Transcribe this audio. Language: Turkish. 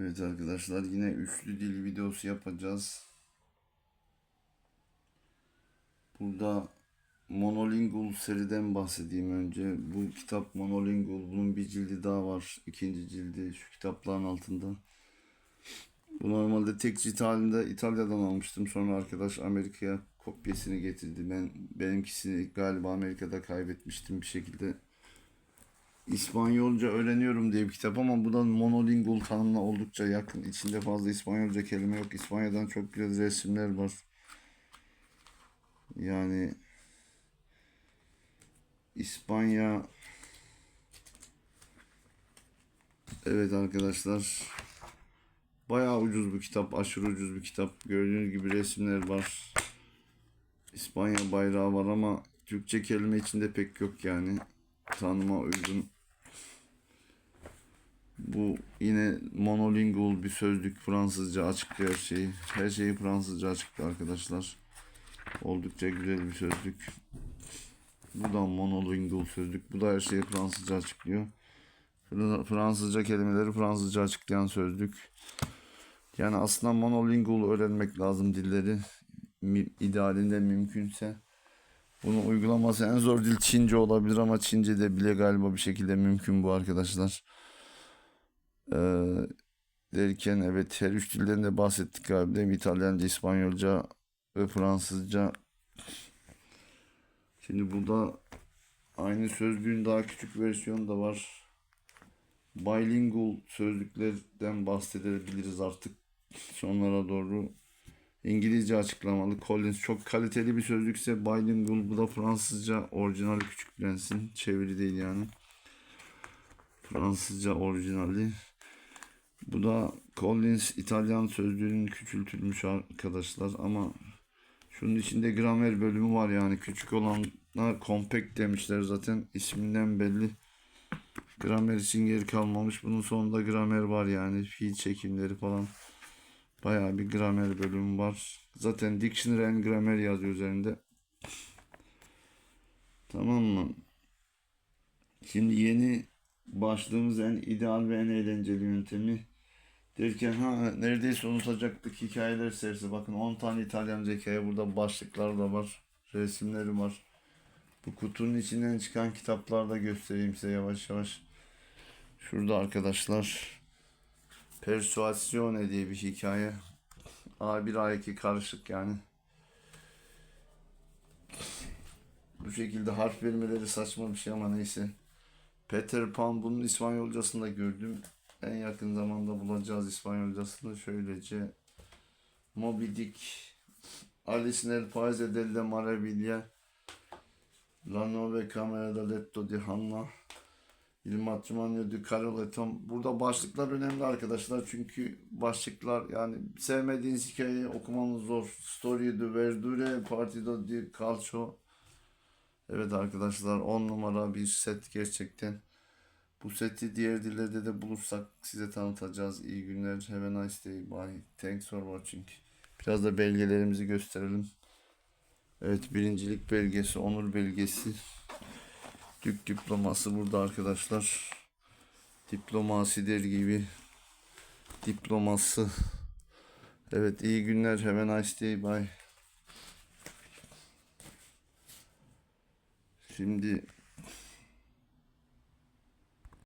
Evet arkadaşlar yine üçlü dil videosu yapacağız. Burada Monolingual seriden bahsedeyim önce. Bu kitap Monolingual. Bunun bir cildi daha var. İkinci cildi şu kitapların altında. Bu normalde tek cilt halinde İtalya'dan almıştım. Sonra arkadaş Amerika'ya kopyasını getirdi. Ben benimkisini galiba Amerika'da kaybetmiştim bir şekilde. İspanyolca öğreniyorum diye bir kitap ama bu da monolingual tanımla oldukça yakın. İçinde fazla İspanyolca kelime yok. İspanya'dan çok güzel resimler var. Yani İspanya Evet arkadaşlar Bayağı ucuz bu kitap. Aşırı ucuz bir kitap. Gördüğünüz gibi resimler var. İspanya bayrağı var ama Türkçe kelime içinde pek yok yani. Tanıma uygun. Bu yine monolingual bir sözlük. Fransızca açıklıyor her şeyi. Her şeyi Fransızca açıklıyor arkadaşlar. Oldukça güzel bir sözlük. Bu da monolingual sözlük. Bu da her şeyi Fransızca açıklıyor. Fra- Fransızca kelimeleri Fransızca açıklayan sözlük. Yani aslında monolingual öğrenmek lazım dilleri. İdealinde mümkünse. Bunun uygulaması en zor dil Çince olabilir ama Çince de bile galiba bir şekilde mümkün bu arkadaşlar. Ee, derken evet her üç dilden de bahsettik galiba değil? İtalyanca, İspanyolca ve Fransızca. Şimdi burada aynı sözlüğün daha küçük versiyonu da var. Bilingual sözlüklerden bahsedebiliriz artık sonlara doğru. İngilizce açıklamalı. Collins çok kaliteli bir sözlükse bilingual bu da Fransızca orijinali küçük prensin çeviri değil yani. Fransızca orijinali. Bu da Collins İtalyan sözlüğünün küçültülmüş arkadaşlar ama şunun içinde gramer bölümü var yani küçük olana compact demişler zaten isminden belli. Gramer için geri kalmamış. Bunun sonunda gramer var yani fiil çekimleri falan. Bayağı bir gramer bölümü var. Zaten dictionary and grammar yazıyor üzerinde. Tamam mı? Şimdi yeni başlığımız en ideal ve en eğlenceli yöntemi derken ha neredeyse unutacaktık hikayeler serisi. Bakın 10 tane İtalyanca hikaye burada başlıklar da var. Resimleri var. Bu kutunun içinden çıkan kitaplar da göstereyim size yavaş yavaş. Şurada arkadaşlar Persuasione diye bir hikaye. A1 A2 karışık yani. Bu şekilde harf vermeleri saçma bir şey ama neyse. Peter Pan bunun İspanyolcasını da gördüm. En yakın zamanda bulacağız İspanyolcasını. Şöylece Moby Dick Alice nel Paese delle Maraviglie La Nove Camera da Letto di Hanna Il Matrimonio di Caroleton. Burada başlıklar önemli arkadaşlar. Çünkü başlıklar yani sevmediğiniz hikayeyi okumanız zor. Story de Verdure, Partido di Calcio. Evet arkadaşlar 10 numara bir set gerçekten. Bu seti diğer dillerde de bulursak size tanıtacağız. İyi günler. Have a nice day. Bye. Thanks for watching. Biraz da belgelerimizi gösterelim. Evet birincilik belgesi, onur belgesi. Dük diploması burada arkadaşlar. Diplomasi der gibi. Diploması. Evet iyi günler. Have a nice day. Bye. Şimdi